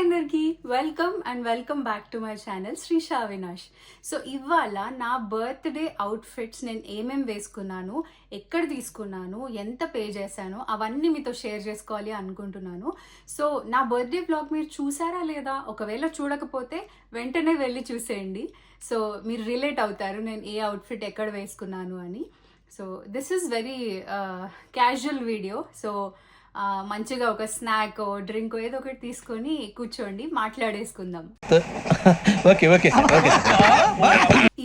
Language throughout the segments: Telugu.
అందరికీ welcome and welcome back to my channel Shrisha Avinash. So ఇవాళ నా బర్త్డే అవుట్ఫిట్స్ నేను ఏమేం వేసుకున్నాను ఎక్కడ తీసుకున్నాను ఎంత పే చేశాను అవన్నీ మీతో షేర్ చేసుకోవాలి అనుకుంటున్నాను. సో నా బర్త్డే బ్లాగ్ మీరు చూసారా లేదా? ఒకవేళ చూడకపోతే వెంటనే వెళ్ళి చూసేయండి. సో మీరు రిలేట్ అవుతారు నేను ఏ అవుట్ఫిట్ ఎక్కడ వేసుకున్నాను అని. So this is very casual video so మంచిగా ఒక స్నాక్ డ్రింక్ ఏదో ఒకటి తీసుకొని కూర్చోండి మాట్లాడేసుకుందాం. Okay okay okay.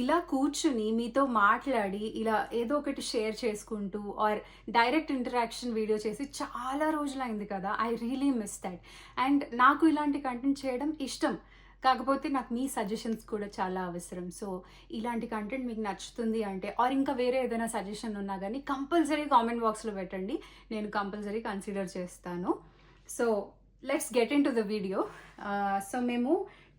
ఇలా కూర్చుని మీతో మాట్లాడి ఇలా ఏదో ఒకటి షేర్ చేసుకుంటూ ఆర్ డైరెక్ట్ ఇంటరాక్షన్ వీడియో చేసి చాలా రోజులైంది కదా I really miss that and నాకు ఇలాంటి కంటెంట్ చేయడం ఇష్టం. కాకపోతే నాకు మీ సజెషన్స్ కూడా చాలా అవసరం. సో ఇలాంటి కంటెంట్ మీకు నచ్చుతుంది అంటే ఆర్ ఇంకా వేరే ఏదైనా సజెషన్ ఉన్నా కానీ కంపల్సరీ కామెంట్ బాక్స్లో పెట్టండి. నేను కంపల్సరీ కన్సిడర్ చేస్తాను. So let's get into the video so మేము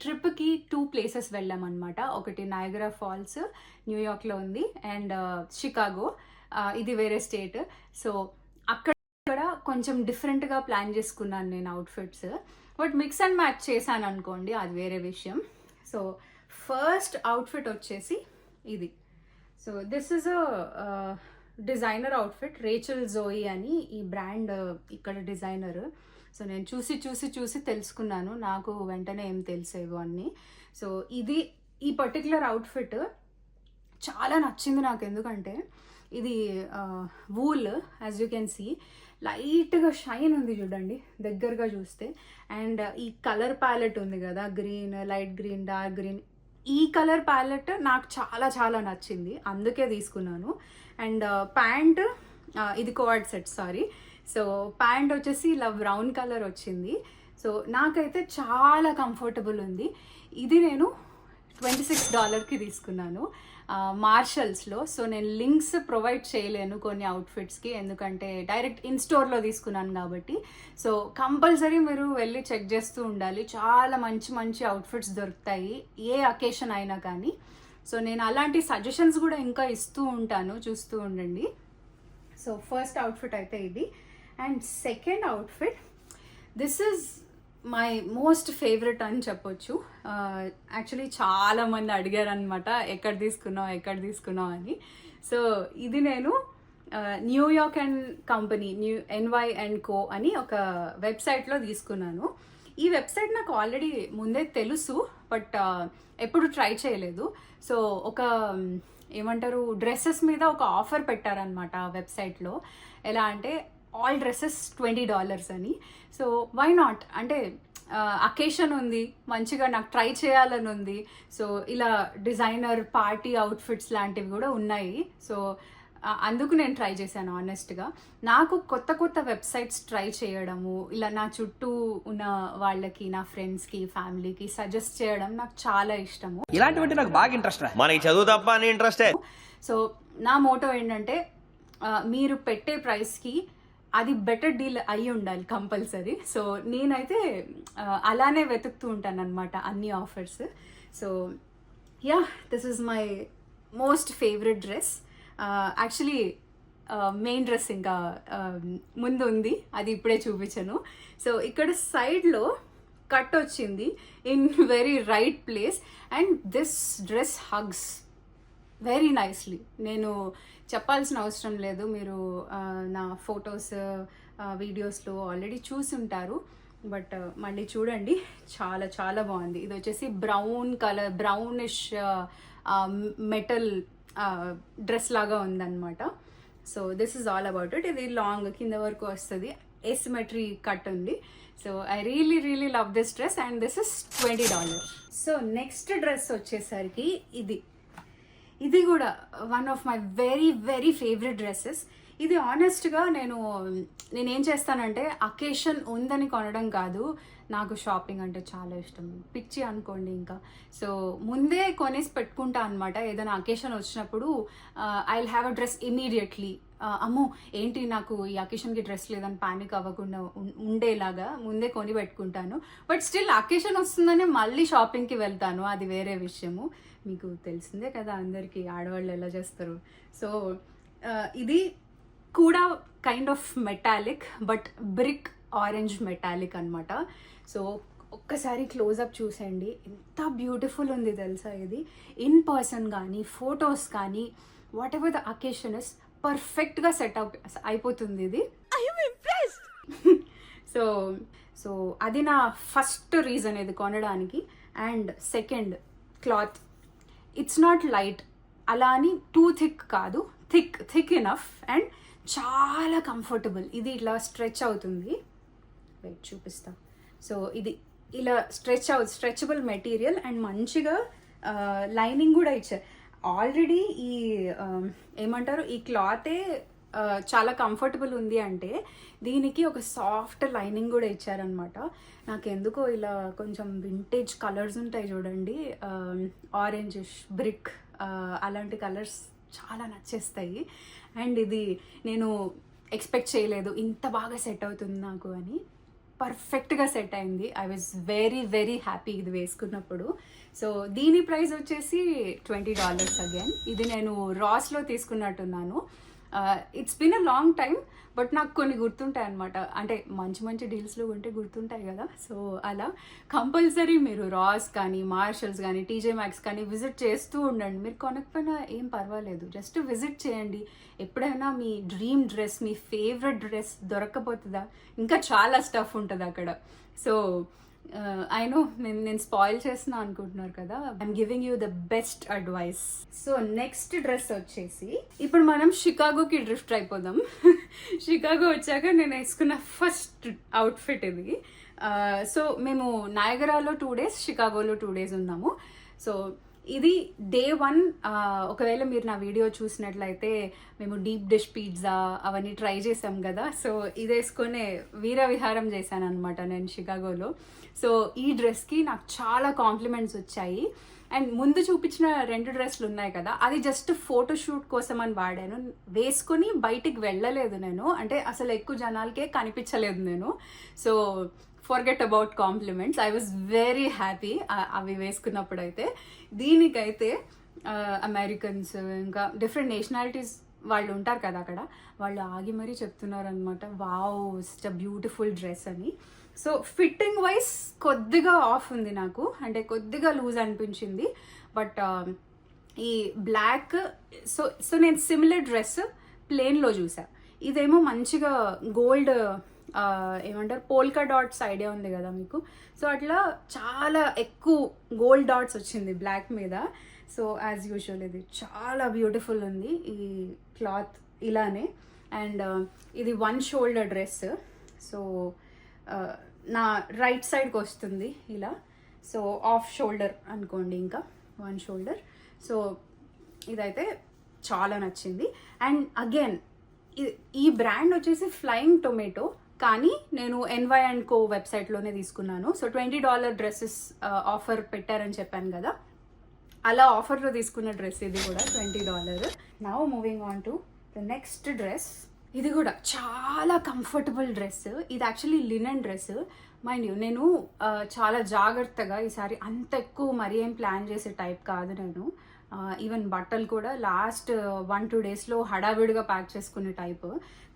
ట్రిప్కి టూ ప్లేసెస్ వెళ్ళామన్నమాట ఒకటి నయగరా ఫాల్స్ న్యూయార్క్లో ఉంది అండ్ షికాగో ఇది వేరే స్టేట్ సో అక్కడ కొంచెం డిఫరెంట్గా ప్లాన్ చేసుకున్నాను నేను outfits but mix and match చేశాను అనుకోండి అది వేరే విషయం. సో ఫస్ట్ అవుట్ఫిట్ వచ్చేసి ఇది. So this is a designer outfit Rachel Zoe అని ఈ బ్రాండ్ uh, ఇక్కడ డిజైనర్ సో నేను చూసి చూసి చూసి తెలుసుకున్నాను. నాకు వెంటనే ఏం తెలిసేవో అన్నీ. సో ఇది ఈ పర్టికులర్ అవుట్ఫిట్ చాలా నచ్చింది నాకు. ఎందుకంటే ఇది wool as you can see లైట్గా షైన్ ఉంది చూడండి దగ్గరగా చూస్తే. అండ్ ఈ కలర్ ప్యాలెట్ ఉంది కదా green light green dark green ఈ కలర్ ప్యాలెట్ నాకు చాలా చాలా నచ్చింది. అందుకే తీసుకున్నాను. అండ్ ప్యాంట్ ఇది coord set sorry. So pant వచ్చేసి ఇలా బ్రౌన్ కలర్ వచ్చింది. సో నాకైతే చాలా కంఫర్టబుల్ ఉంది. ఇది నేను ట్వంటీ సిక్స్ డాలర్కి తీసుకున్నాను. మార్షల్స్లో సో నేను లింక్స్ ప్రొవైడ్ చేయలేను కొన్ని అవుట్ఫిట్స్కి ఎందుకంటే డైరెక్ట్ ఇన్ స్టోర్లో తీసుకున్నాను కాబట్టి. సో కంపల్సరీ మీరు వెళ్ళి చెక్ చేస్తూ ఉండాలి. చాలా మంచి మంచి అవుట్ఫిట్స్ దొరుకుతాయి ఏ అకేషన్ అయినా కానీ. సో నేను అలాంటి సజెషన్స్ కూడా ఇంకా ఇస్తూ ఉంటాను. చూస్తూ ఉండండి. సో ఫస్ట్ అవుట్ఫిట్ అయితే ఇది. And second outfit this is my most favourite అని చెప్పొచ్చు. Uh, యాక్చువల్లీ చాలా మంది అడిగారు అనమాట ఎక్కడ తీసుకున్నావు ఎక్కడ తీసుకున్నావు అని. సో ఇది నేను New York and company new NY and co అని ఒక వెబ్సైట్లో తీసుకున్నాను. ఈ వెబ్సైట్ నాకు ఆల్రెడీ ముందే తెలుసు బట్ uh, ఎప్పుడు ట్రై చేయలేదు. సో ఒక um, ఏమంటారు డ్రెస్సెస్ మీద ఒక ఆఫర్ పెట్టారనమాట ఆ వెబ్సైట్లో. ఎలా అంటే ఆల్ డ్రెస్సెస్ ట్వంటీ డాలర్స్ అని. సో వై నాట్ అంటే అకేషన్ ఉంది మంచిగా నాకు ట్రై చేయాలని ఉంది. సో ఇలా డిజైనర్ పార్టీ అవుట్ఫిట్స్ లాంటివి కూడా ఉన్నాయి. సో అందుకు నేను ట్రై చేశాను ఆనెస్ట్గా నాకు కొత్త కొత్త వెబ్సైట్స్ ట్రై చేయడము ఇలా నా చుట్టూ ఉన్న వాళ్ళకి నా ఫ్రెండ్స్కి ఫ్యామిలీకి సజెస్ట్ చేయడం నాకు చాలా ఇష్టము. ఇలాంటివంటే నాకు బాగా ఇంట్రెస్ట్ మనకి చదువు తప్ప అని ఇంట్రెస్టే సో నా మోటో ఏంటంటే మీరు పెట్టే ప్రైస్కి అది బెటర్ డీల్ అయి ఉండాలి కంపల్సరీ సో నేనైతే అలానే వెతుకుతూ ఉంటాను అనమాట అన్ని offers so yeah this is my most favourite dress actually main dress ఇంకా um, ముందు ఉంది. అది ఇప్పుడే చూపించను. సో ఇక్కడ సైడ్లో కట్ వచ్చింది in very right place and this dress hugs very nicely నేను చెప్పాల్సిన అవసరం లేదు. మీరు నా ఫొటోస్ వీడియోస్లో ఆల్రెడీ చూసి ఉంటారు బట్ మళ్ళీ చూడండి. చాలా చాలా బాగుంది. ఇది వచ్చేసి brown colour brownish metal dress లాగా ఉందన్నమాట. So this is all about it ఇది లాంగ్ కింద వరకు వస్తుంది. ఎసిమెట్రీ కట్ ఉంది. So I really really love this dress and this is twenty dollar so next dress వచ్చేసరికి ఇది. ఇది కూడా one of my very very favourite dresses ఇది ఆనెస్ట్గా నేను నేనేం చేస్తానంటే అకేషన్ ఉందని కొనడం కాదు. నాకు షాపింగ్ అంటే చాలా ఇష్టం. పిచ్చి అనుకోండి ఇంకా. సో ముందే కొనేసి పెట్టుకుంటా అనమాట ఏదైనా అకేషన్ వచ్చినప్పుడు I will have a dress immediately అమ్మో ఏంటి నాకు ఈ అకేషన్కి డ్రెస్ లేదని పానిక్ అవ్వకుండా ఉండేలాగా ముందే కొని పెట్టుకుంటాను. బట్ స్టిల్ అకేషన్ వస్తుందనే మళ్ళీ షాపింగ్కి వెళ్తాను. అది వేరే విషయము. మీకు తెలిసిందే కదా అందరికీ ఆడవాళ్ళు ఎలా చేస్తారు. సో ఇది కూడా kind of metallic but brick orange metallic అన్నమాట. సో ఒక్కసారి క్లోజప్ చూసండి ఎంత బ్యూటిఫుల్ ఉంది తెలుసా ఇది. ఇన్ పర్సన్ కానీ ఫొటోస్ కానీ whatever the occasion is పర్ఫెక్ట్గా సెట్ అప్ అయిపోతుంది ఇది. సో సో అది నా ఫస్ట్ రీజన్ ఇది కొనడానికి. And second cloth it's not light అలా అని టూ థిక్ కాదు. థిక్ థిక్ ఇనఫ్ అండ్ చాలా కంఫర్టబుల్ ఇది ఇట్లా స్ట్రెచ్ అవుతుంది. వెయిట్ చూపిస్తా. సో ఇది ఇలా స్ట్రెచ్ అవు స్ట్రెచబుల్ మెటీరియల్ అండ్ మంచిగా లైనింగ్ కూడా ఇచ్చారు. ఆల్రెడీ ఈ ఏమంటారు ఈ క్లాతే చాలా కంఫర్టబుల్ ఉంది అంటే దీనికి ఒక సాఫ్ట్ లైనింగ్ కూడా ఇచ్చారనమాట నాకు ఎందుకో ఇలా కొంచెం వింటేజ్ కలర్స్ ఉంటాయి చూడండి. ఆరెంజిష్ బ్రిక్ అలాంటి కలర్స్ చాలా నచ్చేస్తాయి. అండ్ ఇది నేను ఎక్స్పెక్ట్ చేయలేదు. ఇంత బాగా సెట్ అవుతుంది నాకు అని. పర్ఫెక్ట్గా సెట్ అయింది. I was very very happy ఇది వేసుకున్నప్పుడు. సో దీని ప్రైస్ వచ్చేసి ట్వంటీ డాలర్స్ అగైన్ ఇది నేను రాస్లో తీసుకున్నట్టున్నాను. It's been a long time but నాకు కొన్ని గుర్తుంటాయి అనమాట అంటే మంచి మంచి డీల్స్లో ఉంటే గుర్తుంటాయి కదా. సో అలా కంపల్సరీ మీరు రాస్ కానీ మార్షల్స్ కానీ టీజే మ్యాక్స్ కానీ విజిట్ చేస్తూ ఉండండి. మీరు కొనకపోయినా ఏం పర్వాలేదు. జస్ట్ విజిట్ చేయండి. ఎప్పుడైనా మీ డ్రీమ్ డ్రెస్ మీ ఫేవరెట్ డ్రెస్ దొరకపోతుందా? ఇంకా చాలా స్టఫ్ ఉంటుంది అక్కడ. సో Uh, ఐ నో నేను నేను స్పాయిల్ చేస్తున్నా అనుకుంటున్నారు కదా. I'm giving you the best advice so next dress వచ్చేసి ఇప్పుడు మనం షికాగోకి డ్రిఫ్ట్ అయిపోదాం. షికాగో వచ్చాక నేను వేసుకున్న ఫస్ట్ అవుట్ఫిట్ ఇది. Uh, సో మేము నాయగరాలో టూ డేస్ షికాగోలో టూ డేస్ ఉన్నాము. సో ఇది డే వన్ ఒకవేళ మీరు నా వీడియో చూసినట్లయితే మేము డీప్ డిష్ పిజ్జా అవన్నీ ట్రై చేసాం కదా. సో ఇది వీర విహారం చేశాను అనమాట నేను షికాగోలో. సో ఈ డ్రెస్కి నాకు చాలా కాంప్లిమెంట్స్ వచ్చాయి. అండ్ ముందు చూపించిన రెండు డ్రెస్లు ఉన్నాయి కదా అది జస్ట్ ఫోటోషూట్ కోసం అని వాడాను. వేసుకొని బయటికి వెళ్ళలేదు నేను. అంటే అసలు ఎక్కువ జనాలకే కనిపించలేదు నేను. So forget about compliments I was very happy అవి వేసుకున్నప్పుడు అయితే దీనికైతే అమెరికన్స్ ఇంకా డిఫరెంట్ నేషనాలిటీస్ వాళ్ళు ఉంటారు కదా అక్కడ. వాళ్ళు ఆగి మరీ చెప్తున్నారు అనమాట wow such a beautiful dress అని. సో ఫిట్టింగ్ వైజ్ కొద్దిగా ఆఫ్ ఉంది నాకు. అంటే కొద్దిగా లూజ్ అనిపించింది. బట్ ఈ బ్లాక్ సో సో నేను సిమిలర్ డ్రెస్ ప్లేన్లో చూసా. ఇదేమో మంచిగా గోల్డ్ ఏమంటారు? పోల్కా డాట్స్ ఐడియా ఉంది కదా మీకు? సో అట్లా చాలా ఎక్కువ గోల్డ్ డాట్స్ వచ్చింది బ్లాక్ మీద. సో యాజ్ యూజువల్ ఇది చాలా బ్యూటిఫుల్ ఉంది ఈ క్లాత్ ఇలానే. అండ్ ఇది వన్ షోల్డర్ డ్రెస్ సో నా రైట్ సైడ్కి వస్తుంది ఇలా. సో ఆఫ్ షోల్డర్ అనుకోండి ఇంకా వన్ షోల్డర్ సో ఇదైతే చాలా నచ్చింది. అండ్ అగైన్ ఈ బ్రాండ్ వచ్చేసి ఫ్లయింగ్ టొమాటో కానీ నేను ఎన్వై అండ్ కో వెబ్సైట్లోనే తీసుకున్నాను. So twenty dollar dresses offer పెట్టారని చెప్పాను కదా. అలా ఆఫర్లో తీసుకున్న డ్రెస్ ఇది కూడా twenty dollar now moving on to the next dress ఇది కూడా చాలా కంఫర్టబుల్ డ్రెస్ ఇది actually linen dress mind you నేను uh, చాలా జాగ్రత్తగా ఈసారి అంత ఎక్కువ మరీ ఏం ప్లాన్ చేసే టైప్ కాదు నేను. ఈవెన్ బట్టలు కూడా లాస్ట్ వన్ టూ డేస్లో హడావిడిగా ప్యాక్ చేసుకునే టైప్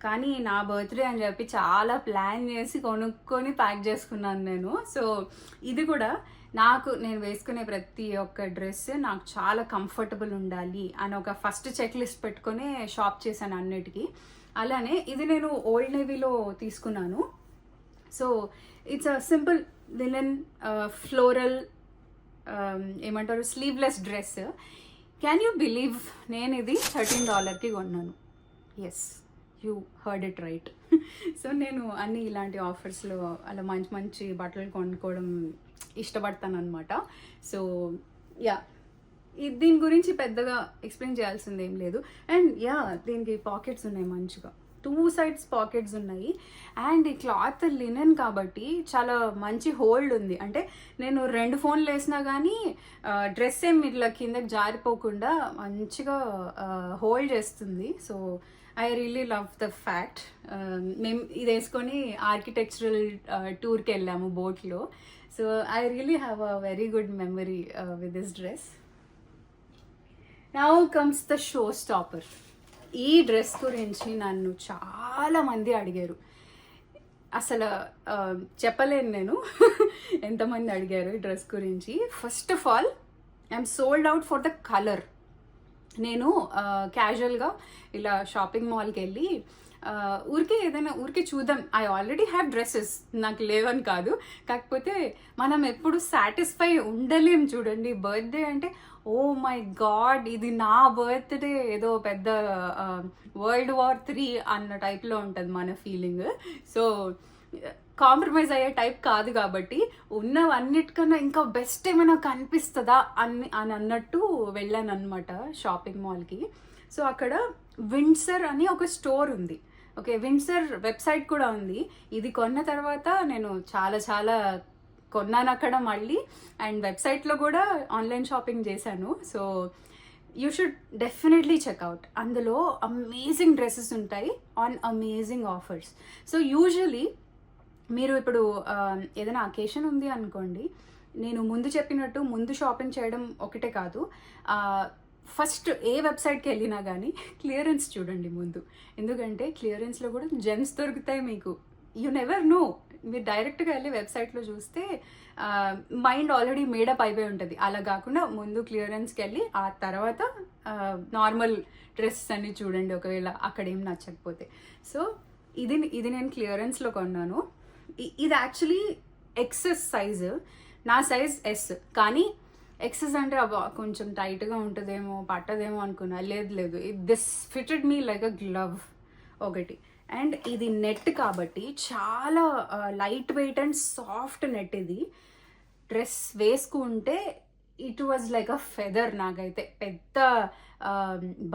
కానీ నా బర్త్డే అని చెప్పి చాలా ప్లాన్ చేసి కొనుక్కొని ప్యాక్ చేసుకున్నాను నేను. సో ఇది కూడా నాకు నేను వేసుకునే ప్రతి ఒక్క డ్రెస్ నాకు చాలా కంఫర్టబుల్ ఉండాలి అని ఒక ఫస్ట్ చెక్ లిస్ట్ పెట్టుకొని షాప్ చేశాను అన్నిటికీ. అలానే ఇది నేను ఓల్డ్ నేవీలో తీసుకున్నాను. So it's a simple linen floral Um, ఏమంటారు sleeveless dress can you believe నేను ఇది థర్టీన్ డాలర్కి కొన్నాను? Yes you heard it right so నేను అన్ని ఇలాంటి ఆఫర్స్లో అలా మంచి మంచి బట్టలు కొనుక్కోవడం ఇష్టపడతాను అనమాట సో యా దీని గురించి పెద్దగా ఎక్స్ప్లెయిన్ చేయాల్సింది ఏం లేదు. అండ్ యా దీనికి పాకెట్స్ ఉన్నాయి మంచిగా. టూ సైడ్స్ పాకెట్స్ ఉన్నాయి. అండ్ ఈ క్లాత్ లినెన్ కాబట్టి చాలా మంచి హోల్డ్ ఉంది. అంటే నేను రెండు ఫోన్లు వేసినా కానీ డ్రెస్ ఏం ఇట్లా కిందకి జారిపోకుండా మంచిగా హోల్డ్ చేస్తుంది. So I really love the fact. మేము ఇది వేసుకొని ఆర్కిటెక్చరల్ టూర్కి వెళ్ళాము బోట్లో. So I really have a very good memory with this dress. Now comes the show stopper ఈ డ్రెస్ గురించి నన్ను చాలా మంది అడిగారు. అసలు చెప్పలేను నేను. ఎంతమంది అడిగారు ఈ డ్రెస్ గురించి? First of all I'm sold out for the colour నేను క్యాజువల్గా ఇలా షాపింగ్ మాల్కి వెళ్ళి ఊరికే ఏదైనా ఊరికే చూద్దాం. ఐ ఆల్రెడీ హ్యావ్ డ్రెస్సెస్ నాకు లేవని కాదు. కాకపోతే మనం ఎప్పుడు సాటిస్ఫై ఉండలేం చూడండి. బర్త్డే అంటే ఓ మై గాడ్ ఇది నా బర్త్డే. ఏదో పెద్ద వరల్డ్ వార్ త్రీ అన్న టైప్లో ఉంటుంది మన ఫీలింగ్. సో కాంప్రమైజ్ అయ్యే టైప్ కాదు కాబట్టి ఉన్నవన్నిటికన్నా ఇంకా బెస్ట్ ఏమైనా కనిపిస్తుందా అని అని అన్నట్టు వెళ్ళాను అనమాట షాపింగ్ మాల్కి. సో అక్కడ విండ్సర్ అని ఒక స్టోర్ ఉంది. ఓకే విండ్సర్ వెబ్సైట్ కూడా ఉంది. ఇది కొన్న తర్వాత నేను చాలా చాలా కొన్నాను అక్కడ మళ్ళీ. అండ్ వెబ్సైట్లో కూడా ఆన్లైన్ షాపింగ్ చేశాను. So you should definitely check out అందులో అమేజింగ్ డ్రెస్సెస్ ఉంటాయి. On amazing offers so usually మీరు ఇప్పుడు ఏదైనా అకేషన్ ఉంది అనుకోండి. నేను ముందు చెప్పినట్టు ముందు షాపింగ్ చేయడం ఒకటే కాదు. ఫస్ట్ ఏ వెబ్సైట్కి వెళ్ళినా కానీ క్లియరెన్స్ చూడండి ముందు. ఎందుకంటే క్లియరెన్స్లో కూడా జెమ్స్ దొరుకుతాయి మీకు. యూ నెవర్ నో మీరు డైరెక్ట్గా వెళ్ళి వెబ్సైట్లో చూస్తే మైండ్ ఆల్రెడీ మేడప్ అయిపోయి ఉంటుంది. అలా కాకుండా ముందు క్లియరెన్స్కి వెళ్ళి ఆ తర్వాత నార్మల్ డ్రెస్ అన్ని చూడండి. ఒకవేళ అక్కడ ఏం నచ్చకపోతే. సో ఇది ఇది నేను క్లియరెన్స్లో కొన్నాను. ఇది యాక్చువల్లీ ఎక్సెస్ సైజు నా సైజ్ ఎస్ కానీ ఎక్సెస్ అంటే కొంచెం టైట్గా ఉంటుందేమో పట్టదేమో అనుకున్నా. లేదు లేదు. This fitted me like a glove ఒకటి. అండ్ ఇది నెట్ కాబట్టి చాలా light weight and soft net ఇది. డ్రెస్ వేసుకుంటే it was like a feather నాకైతే. పెద్ద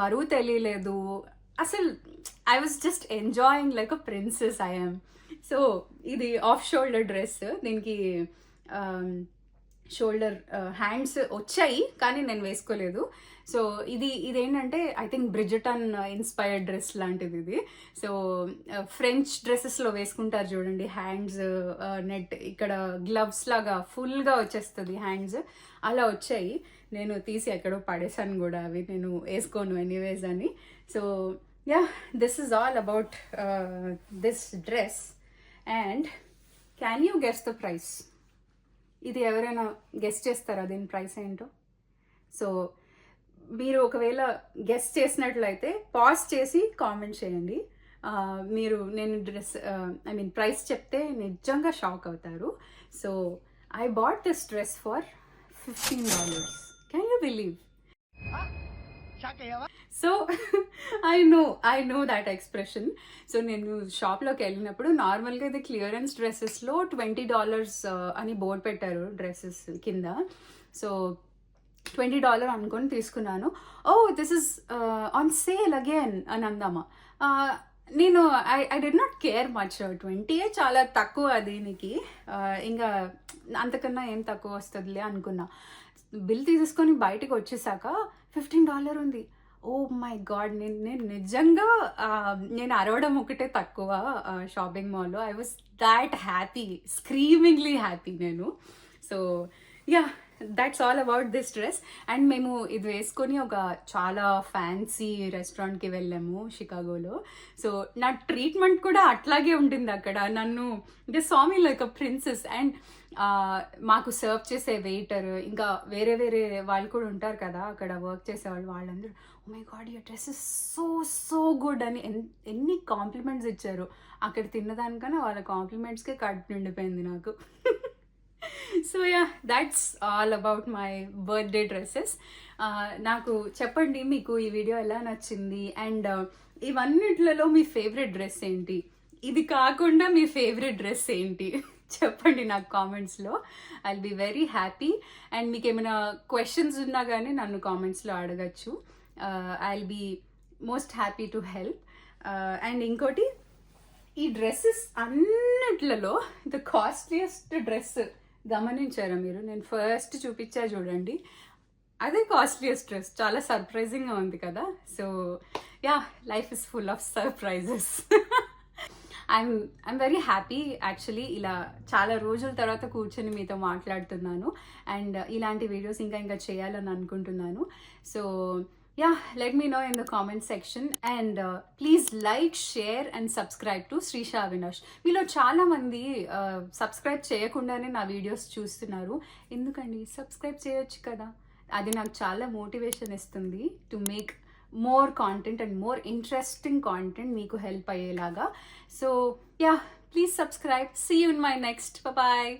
బరువు తెలియలేదు. అసలు I was just enjoying like a princess I'm so ఇది ఆఫ్ షోల్డర్ డ్రెస్ దీనికి షోల్డర్ హ్యాండ్స్ వచ్చాయి కానీ నేను వేసుకోలేదు. సో ఇది ఇదేంటంటే I think Bridgerton inspired dress లాంటిది ఇది. సో uh, ఫ్రెంచ్ డ్రెస్సెస్లో వేసుకుంటారు చూడండి హ్యాండ్స్ నెట్ uh, ఇక్కడ గ్లవ్స్ లాగా ఫుల్గా వచ్చేస్తుంది హ్యాండ్స్ అలా వచ్చాయి. నేను తీసి ఎక్కడో పడేసాను కూడా అవి నేను వేసుకోను ఎనీవేస్ అని. So yeah this is all about this dress and can you guess the price ఇది ఎవరైనా గెస్ట్ చేస్తారా దీని ప్రైస్ ఏంటో? సో మీరు ఒకవేళ గెస్ట్ చేసినట్లయితే పాజ్ చేసి కామెంట్ చేయండి. మీరు నేను డ్రెస్ ఐ మీన్ ప్రైస్ చెప్తే నిజంగా షాక్ అవుతారు. So I bought this dress for fifteen dollars can you believe so I know I know that expression so నేను షాప్లోకి వెళ్ళినప్పుడు నార్మల్గా ఇది క్లియరెన్స్ డ్రెస్సెస్లో ట్వంటీ డాలర్స్ అని బోర్డు పెట్టారు డ్రెస్సెస్ కింద. సో ట్వంటీ డాలర్ అనుకొని తీసుకున్నాను. ఓ this is on sale again అని అందామా నేను I I did not care much twenty చాలా తక్కువ దీనికి ఇంకా అంతకన్నా ఏం తక్కువ వస్తుందిలే అనుకున్నా. బిల్ తీసుకొని బయటకు వచ్చేసాక ఫిఫ్టీన్ డాలర్ ఉంది. ఓ మై గాడ్ నేను నేను నిజంగా నేను అరవడం ఒకటే తక్కువ షాపింగ్ మాల్లో. I was that happy screamingly happy నేను. So yeah that's all about this dress and మేము ఇది వేసుకొని ఒక చాలా ఫ్యాన్సీ రెస్టారెంట్కి వెళ్ళాము షికాగోలో సో నా ట్రీట్మెంట్ కూడా అట్లాగే ఉంటుంది అక్కడ. నన్ను దే స్వామి లైక్ అ ప్రిన్సెస్ అండ్ మాకు సర్వ్ చేసే వెయిటర్ ఇంకా వేరే వేరే వాళ్ళు కూడా ఉంటారు కదా అక్కడ వర్క్ చేసే వాళ్ళు వాళ్ళందరూ ఓ my God you dress is so so good అని ఎన్- ఎన్ని కాంప్లిమెంట్స్ ఇచ్చారు. అక్కడ తిన్నదానికన్నా వాళ్ళ కాంప్లిమెంట్స్కే కట్ నిండిపోయింది నాకు. So yeah that's all about my birthday dresses నాకు చెప్పండి మీకు ఈ వీడియో ఎలా నచ్చింది? అండ్ ఇవన్నిట్లలో uh, మీ ఫేవరెట్ డ్రెస్ ఏంటి? ఇది కాకుండా మీ ఫేవరెట్ డ్రెస్ ఏంటి? చెప్పండి నాకు కామెంట్స్లో I be very happy and మీకు ఏమైనా క్వశ్చన్స్ ఉన్నా కానీ నన్ను కామెంట్స్లో అడగచ్చు. I be most happy to help and ఇంకోటి ఈ డ్రెస్సెస్ అన్నిట్లలో ద కాస్ట్లీయెస్ట్ డ్రెస్ గమనించారా మీరు? నేను ఫస్ట్ చూపించా చూడండి. అదే కాస్ట్లియస్ట్ డ్రెస్ చాలా సర్ప్రైజింగ్గా ఉంది కదా. So yeah life is full of surprises I'm I'm very happy actually ఇలా చాలా రోజుల తర్వాత కూర్చొని మీతో మాట్లాడుతున్నాను. అండ్ uh, ఇలాంటి వీడియోస్ ఇంకా ఇంకా చేయాలని అనుకుంటున్నాను. So yeah let me know in the comment section and please like share and subscribe to Srisha Avinash మీలో చాలామంది సబ్స్క్రైబ్ చేయకుండానే నా వీడియోస్ చూస్తున్నారు. ఎందుకండి? సబ్స్క్రైబ్ చేయొచ్చు కదా? అది నాకు చాలా మోటివేషన్ ఇస్తుంది to make more content and more interesting content మీకు హెల్ప్ అయ్యేలాగా. So yeah please subscribe see you in my next bye